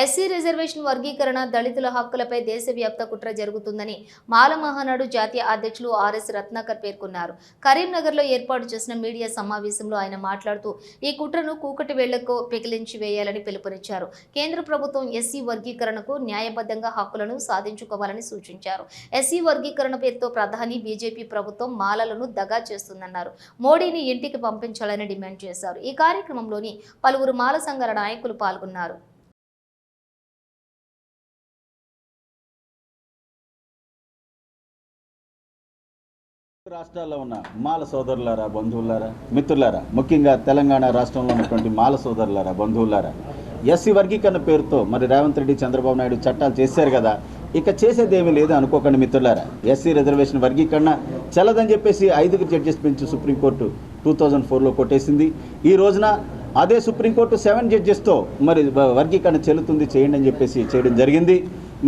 SC reservation వర్గీకరణ దళితుల హక్కులపై దేశవ్యాప్త కుట్ర జరుగుతుందని మాల మహానాడు జాతీయ అధ్యక్షులు ఆర్ఎస్ రత్నాకర్ పేర్కొన్నారు. కరీంనగర్లో ఏర్పాటు చేసిన మీడియా సమావేశంలో ఆయన మాట్లాడుతూ ఈ కుట్రను కూకటి వేళ్ళకు పెకిలించి వేయాలని పిలుపునిచ్చారు. కేంద్ర ప్రభుత్వం ఎస్సీ వర్గీకరణకు న్యాయబద్ధంగా హక్కులను సాధించుకోవాలని సూచించారు. ఎస్సీ వర్గీకరణ పేరుతో ప్రధాని బీజేపీ ప్రభుత్వం మాలలను దగా చేస్తుందన్నారు. మోడీని ఇంటికి పంపించాలని డిమాండ్ చేశారు. ఈ కార్యక్రమంలోని పలువురు మాల సంఘాల నాయకులు పాల్గొన్నారు. రాష్ట్రాల్లో ఉన్న మాల సోదరులారా బంధువులారా మిత్రులారా ముఖ్యంగా తెలంగాణ రాష్ట్రంలో ఉన్నటువంటి మాల సోదరులారా బంధువులారా ఎస్సీ వర్గీకరణ పేరుతో మరి రేవంత్ రెడ్డి చంద్రబాబు నాయుడు చట్టాలు చేశారు కదా ఇక చేసేదేమీ లేదు అనుకోకండి మిత్రులారా. ఎస్సీ రిజర్వేషన్ వర్గీకరణ చెల్లదని చెప్పేసి ఐదుగురు judges bench supreme court two thousand ఫోర్లో కొట్టేసింది. ఈ రోజున అదే సుప్రీంకోర్టు సెవెన్ జడ్జెస్తో మరి వర్గీకరణ చెల్లుతుంది చేయండి అని చెప్పేసి చేయడం జరిగింది.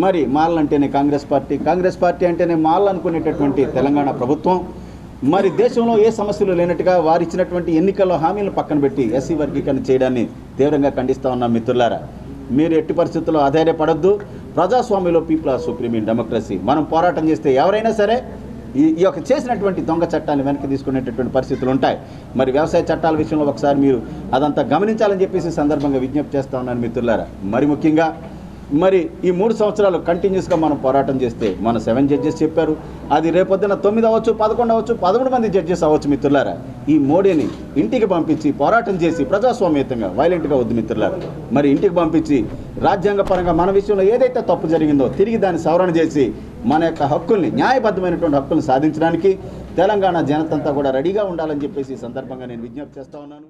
మరి మాల్ అంటేనే కాంగ్రెస్ పార్టీ. కాంగ్రెస్ పార్టీ అంటేనే మాల్ అనుకునేటటువంటి తెలంగాణ ప్రభుత్వం. మరి దేశంలో ఏ సమస్యలు లేనట్టుగా వారు ఇచ్చినటువంటి ఎన్నికల్లో హామీలను పక్కన పెట్టి ఎస్సీ వర్గీకరణ చేయడాన్ని తీవ్రంగా ఖండిస్తూ ఉన్నాం మిత్రులారా. మీరు ఎట్టి పరిస్థితుల్లో ఆధారపడద్దు ప్రజాస్వామ్యంలో people are supreme in democracy. మనం పోరాటం చేస్తే ఎవరైనా సరే ఈ ఈ యొక్క చేసినటువంటి దొంగ చట్టాన్ని వెనక్కి తీసుకునేటటువంటి పరిస్థితులు ఉంటాయి. మరి వ్యవసాయ చట్టాల విషయంలో ఒకసారి మీరు అదంతా గమనించాలని చెప్పేసి సందర్భంగా విజ్ఞప్తి చేస్తా ఉన్నాను మిత్రులారా. మరి ముఖ్యంగా మరి ఈ మూడు సంవత్సరాలు కంటిన్యూస్గా మనం పోరాటం చేస్తే మన సెవెన్ జడ్జెస్ చెప్పారు. అది రేపొద్దున తొమ్మిది అవ్వచ్చు పదకొండు అవ్వచ్చు పదమూడు మంది జడ్జెస్ అవ్వచ్చు మిత్రులారా. ఈ మోడీని ఇంటికి పంపించి పోరాటం చేసి ప్రజాస్వామ్యతంగా వైలెంట్గా వద్దు మిత్రులారా. మరి ఇంటికి పంపించి రాజ్యాంగపరంగా మన విషయంలో ఏదైతే తప్పు జరిగిందో తిరిగి దాన్ని సవరణ చేసి మన యొక్క హక్కుల్ని న్యాయబద్ధమైనటువంటి హక్కుల్ని సాధించడానికి తెలంగాణ జనతంతా కూడా రెడీగా ఉండాలని చెప్పేసి ఈ సందర్భంగా నేను విజ్ఞప్తి చేస్తా ఉన్నాను.